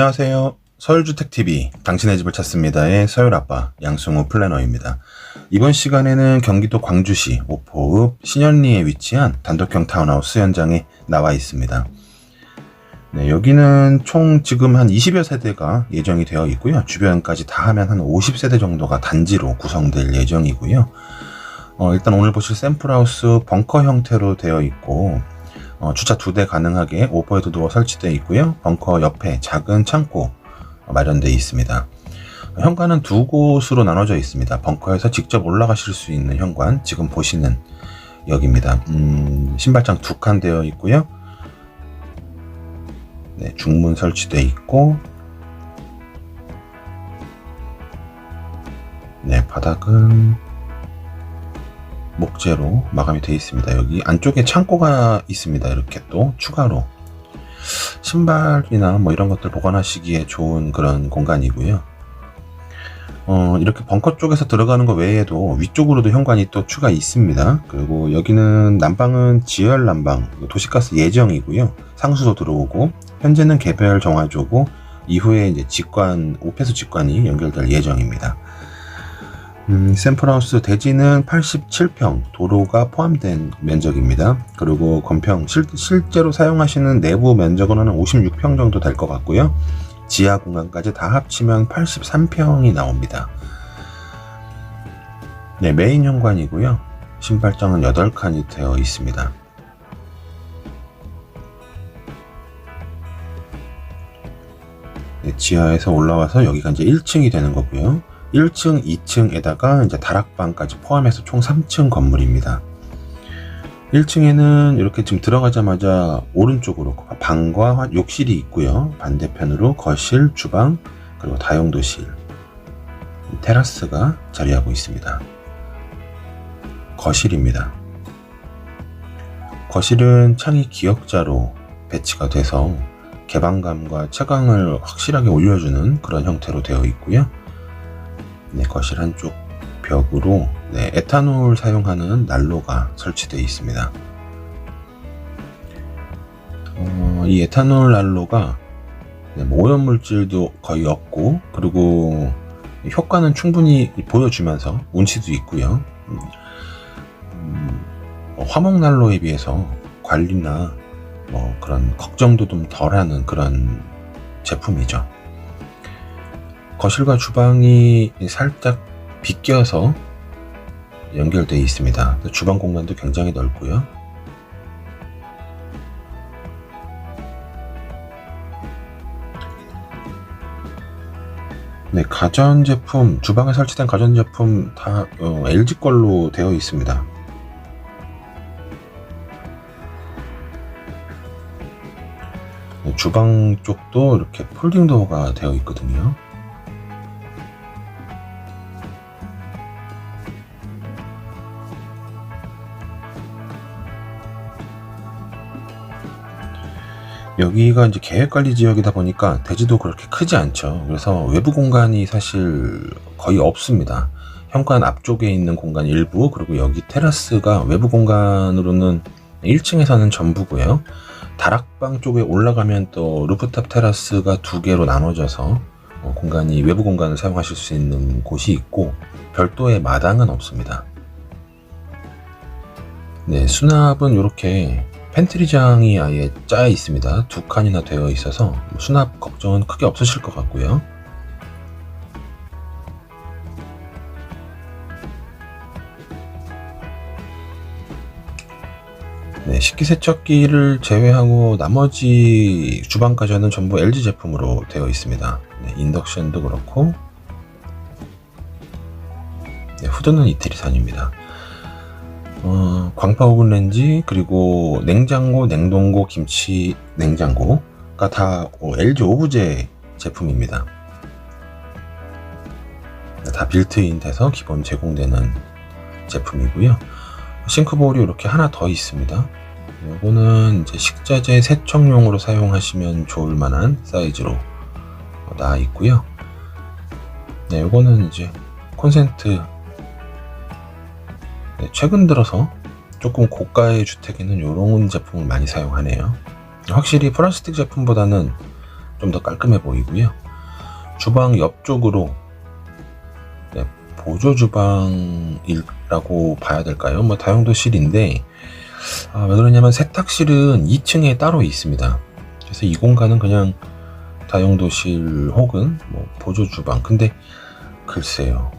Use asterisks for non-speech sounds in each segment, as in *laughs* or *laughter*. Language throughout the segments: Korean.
안녕하세요. 서울주택TV 당신의 집을 찾습니다의 서울아빠 양승우 플래너입니다. 이번 시간에는 경기도 광주시 오포읍 신현리에 위치한 단독형 타운하우스 현장에 나와 있습니다. 네, 여기는 총 지금 한 20여 세대가 예정이 되어 있고요. 주변까지 다 하면 한 50세대 정도가 단지로 구성될 예정이고요. 어, 일단 오늘 보실 샘플하우스 벙커 형태로 되어 있고 어, 주차 두 대 가능하게 오버헤드 도어 설치되어 있고요. 벙커 옆에 작은 창고 마련되어 있습니다. 현관은 두 곳으로 나눠져 있습니다. 벙커에서 직접 올라가실 수 있는 현관, 지금 보시는 여기입니다. 음, 신발장 두 칸 되어 있고요. 네, 중문 설치되어 있고, 네, 바닥은 목재로 마감이 되어 있습니다. 여기 안쪽에 창고가 있습니다. 이렇게 또 추가로 신발이나 뭐 이런 것들 보관하시기에 좋은 그런 공간이고요. 어, 이렇게 벙커 쪽에서 들어가는 것 외에도 위쪽으로도 현관이 또 추가 있습니다. 그리고 여기는 난방은 지열 난방, 도시가스 예정이고요. 상수도 들어오고 현재는 개별 정화조고 이후에 이제 직관, 오페스 직관이 연결될 예정입니다. 음, 샘플하우스 대지는 87평, 도로가 포함된 면적입니다. 그리고 건평, 실, 실제로 사용하시는 내부 면적은 56평 정도 될 것 같고요. 지하 공간까지 다 합치면 83평이 나옵니다. 네, 메인 현관이고요. 신발장은 8칸이 되어 있습니다. 네, 지하에서 올라와서 여기가 이제 1층이 되는 거고요. 1층, 2층에다가 이제 다락방까지 포함해서 총 3층 건물입니다. 1층에는 이렇게 지금 들어가자마자 오른쪽으로 방과 욕실이 있고요. 반대편으로 거실, 주방, 그리고 다용도실, 테라스가 자리하고 있습니다. 거실입니다. 거실은 창이 기역자로 배치가 돼서 개방감과 채광을 확실하게 올려주는 그런 형태로 되어 있고요. 네, 거실 한쪽 벽으로 네, 에탄올 사용하는 난로가 설치되어 있습니다. 어, 이 에탄올 난로가 네, 뭐 오염 물질도 거의 없고 그리고 효과는 충분히 보여주면서 운치도 있고요. 음, 음, 화목 난로에 비해서 관리나 뭐 그런 걱정도 좀 덜하는 그런 제품이죠. 거실과 주방이 살짝 비껴서 연결되어 있습니다. 주방 공간도 굉장히 넓고요. 네, 가전제품, 주방에 설치된 가전제품 다 어, LG 걸로 되어 있습니다. 네, 주방 쪽도 이렇게 폴딩 도어가 되어 있거든요. 여기가 이제 계획관리 지역이다 보니까 대지도 그렇게 크지 않죠. 그래서 외부 공간이 사실 거의 없습니다. 현관 앞쪽에 있는 공간 일부, 그리고 여기 테라스가 외부 공간으로는 1층에서는 전부고요. 다락방 쪽에 올라가면 또 루프탑 테라스가 두 개로 나눠져서 어, 공간이 외부 공간을 사용하실 수 있는 곳이 있고 별도의 마당은 없습니다. 네, 수납은 이렇게 팬트리장이 아예 짜여 있습니다. 두 칸이나 되어 있어서 수납 걱정은 크게 없으실 것 같고요. 네, 식기세척기를 제외하고 나머지 주방 가전은 전부 LG 제품으로 되어 있습니다. 네, 인덕션도 그렇고 네, 후드는 이태리산입니다. 어, 광파 오븐 렌지 그리고 냉장고, 냉동고, 김치 냉장고가 다 LG 오브제 제품입니다. 다 빌트인 돼서 기본 제공되는 제품이고요. 싱크볼이 이렇게 하나 더 있습니다. 이거는 이제 식자재 세척용으로 사용하시면 좋을 만한 사이즈로 나와 있고요. 네, 이거는 이제 콘센트 네, 최근 들어서 조금 고가의 주택에는 이런 제품을 많이 사용하네요. 확실히 플라스틱 제품보다는 좀 더 깔끔해 보이고요. 주방 옆쪽으로 네, 보조 주방이라고 봐야 될까요? 뭐 다용도실인데 아, 왜 그러냐면 세탁실은 2층에 따로 있습니다. 그래서 이 공간은 그냥 다용도실 혹은 뭐 보조 주방. 근데 글쎄요.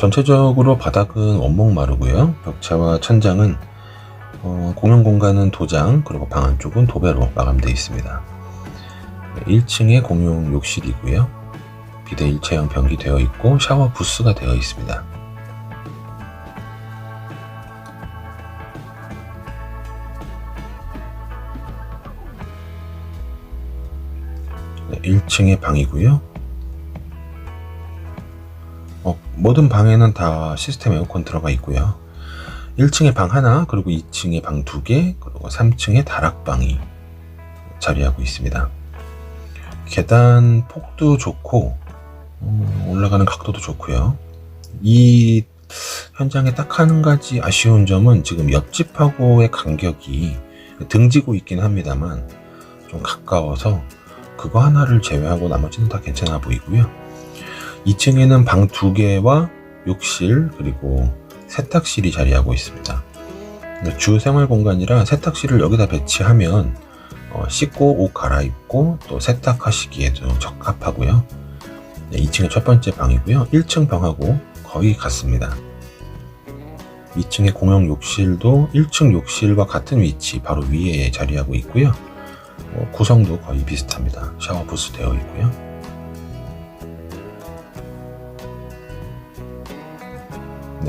전체적으로 바닥은 원목 마루고요. 벽체와 천장은 어, 공용 공간은 도장 그리고 방 안쪽은 도배로 마감되어 있습니다. 1층에 공용 욕실이고요. 비대 일체형 변기 되어 있고 샤워 부스가 되어 있습니다. 네, 1층의 방이고요. 모든 방에는 다 시스템 에어컨 들어가 있고요. 1층에 방 하나, 그리고 2층에 방 두 개, 그리고 3층에 다락방이 자리하고 있습니다. 계단 폭도 좋고, 음, 올라가는 각도도 좋고요. 이 현장에 딱 한 가지 아쉬운 점은 지금 옆집하고의 간격이 등지고 있긴 합니다만 좀 가까워서 그거 하나를 제외하고 나머지는 다 괜찮아 보이고요. 2층에는 방두 개와 욕실 그리고 세탁실이 자리하고 있습니다. 주 생활 공간이라 세탁실을 여기다 배치하면 어, 씻고 옷 갈아입고 또 세탁하시기에도 적합하고요. 네, 2층의 첫 번째 방이고요. 1층 방하고 거의 같습니다. 2층의 공용 욕실도 1층 욕실과 같은 위치 바로 위에 자리하고 있고요. 어, 구성도 거의 비슷합니다. 샤워 부스 되어 있고요.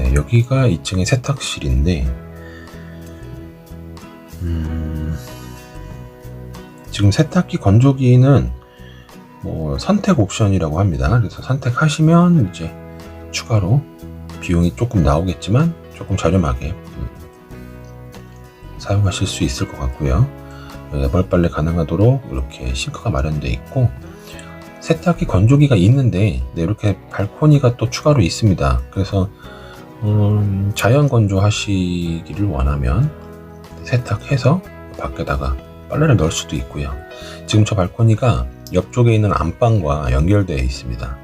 네, 여기가 2층의 세탁실인데, 음, 지금 세탁기 건조기는 뭐 선택 옵션이라고 합니다. 그래서 선택하시면 이제 추가로 비용이 조금 나오겠지만 조금 저렴하게 음, 사용하실 수 있을 것 같고요. 애벌 빨래 가능하도록 이렇게 싱크가 마련되어 있고 세탁기 건조기가 있는데 네, 이렇게 발코니가 또 추가로 있습니다. 그래서 음, 자연 건조하시기를 원하면 세탁해서 밖에다가 빨래를 넣을 수도 있고요. 지금 저 발코니가 옆쪽에 있는 안방과 연결되어 있습니다.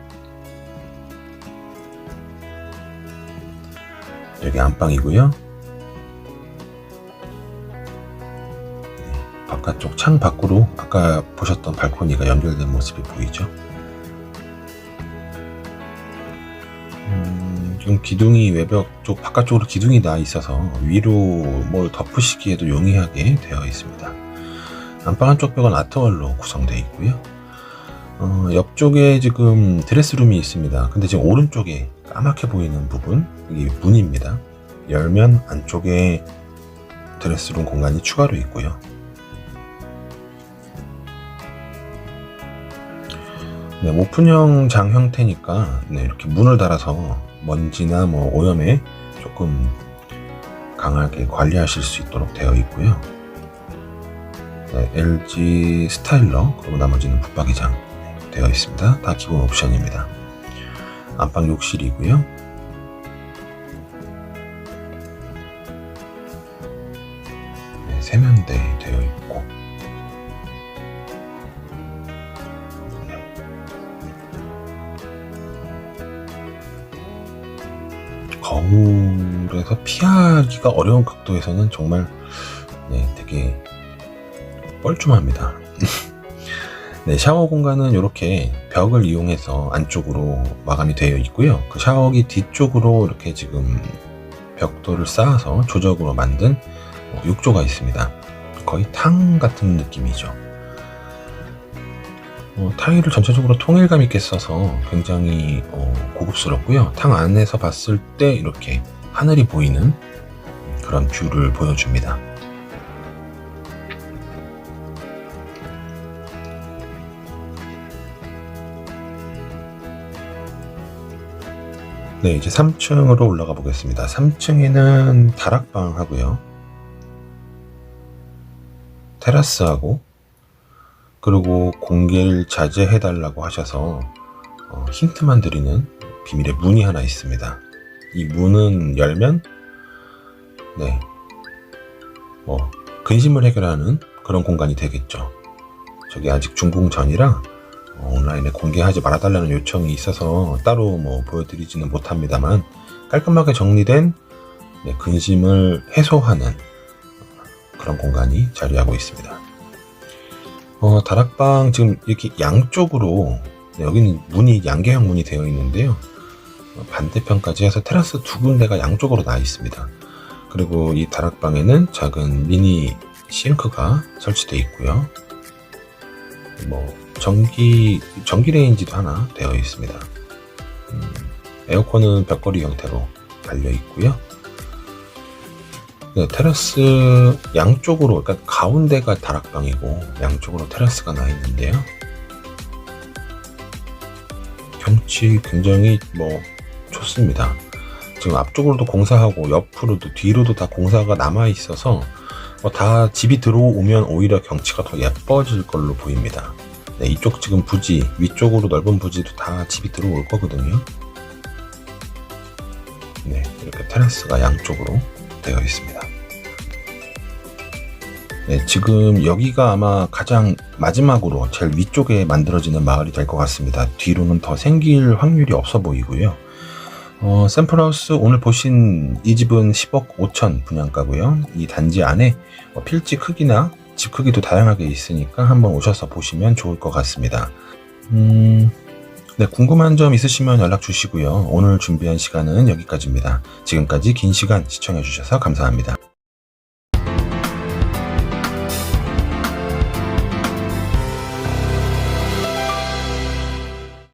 여기 안방이고요. 네, 바깥쪽 창 밖으로 아까 보셨던 발코니가 연결된 모습이 보이죠. 지금 기둥이 외벽 쪽 바깥쪽으로 기둥이 나 있어서 위로 뭘 덮으시기에도 용이하게 되어 있습니다. 안방 한쪽 벽은 아트월로 구성되어 있고요. 어, 옆쪽에 지금 드레스룸이 있습니다. 근데 지금 오른쪽에 까맣게 보이는 부분, 이게 문입니다. 열면 안쪽에 드레스룸 공간이 추가로 있고요. 네, 오픈형 장 형태니까 네, 이렇게 문을 달아서 먼지나 뭐 오염에 조금 강하게 관리하실 수 있도록 되어 있고요. 네, LG 스타일러 그리고 나머지는 붙박이장 되어 있습니다. 다 기본 옵션입니다. 안방 욕실이고요. 피하기가 어려운 각도에서는 정말 네, 되게 뻘쭘합니다. *laughs* 네, 샤워 공간은 이렇게 벽을 이용해서 안쪽으로 마감이 되어 있고요. 그 샤워기 뒤쪽으로 이렇게 지금 벽돌을 쌓아서 조적으로 만든 뭐 욕조가 있습니다. 거의 탕 같은 느낌이죠. 어, 타일을 전체적으로 통일감 있게 써서 굉장히 어, 고급스럽고요. 탕 안에서 봤을 때 이렇게 하늘이 보이는 그런 뷰를 보여줍니다. 네, 이제 3층으로 올라가 보겠습니다. 3층에는 다락방 하고요. 테라스하고 그리고 공개를 자제해달라고 하셔서 어, 힌트만 드리는 비밀의 문이 하나 있습니다. 이 문은 열면 네. 뭐, 근심을 해결하는 그런 공간이 되겠죠. 저기 아직 준공 전이라 어, 온라인에 공개하지 말아달라는 요청이 있어서 따로 뭐 보여드리지는 못합니다만 깔끔하게 정리된 네, 근심을 해소하는 그런 공간이 자리하고 있습니다. 어, 다락방 지금 이렇게 양쪽으로 네, 여기는 문이 양계형 문이 되어 있는데요. 어, 반대편까지 해서 테라스 두 군데가 양쪽으로 나 있습니다. 그리고 이 다락방에는 작은 미니 싱크가 설치되어 있고요. 뭐 전기 전기 레인지도 하나 되어 있습니다. 음, 에어컨은 벽걸이 형태로 달려 있고요. 네, 테라스 양쪽으로 그러니까 가운데가 다락방이고 양쪽으로 테라스가 나 있는데요. 경치 굉장히 뭐 좋습니다. 지금 앞쪽으로도 공사하고 옆으로도 뒤로도 다 공사가 남아 있어서 어, 다 집이 들어오면 오히려 경치가 더 예뻐질 걸로 보입니다. 네, 이쪽 지금 부지 위쪽으로 넓은 부지도 다 집이 들어올 거거든요. 네, 이렇게 테라스가 양쪽으로 되어 있습니다. 네, 지금 여기가 아마 가장 마지막으로 제일 위쪽에 만들어지는 마을이 될 것 같습니다. 뒤로는 더 생길 확률이 없어 보이고요. 어, 샘플하우스 오늘 보신 이 집은 10억 5천 분양가고요. 이 단지 안에 어, 필지 크기나 집 크기도 다양하게 있으니까 한번 오셔서 보시면 좋을 것 같습니다. 음, 네, 궁금한 점 있으시면 연락 주시고요. 오늘 준비한 시간은 여기까지입니다. 지금까지 긴 시간 시청해 주셔서 감사합니다.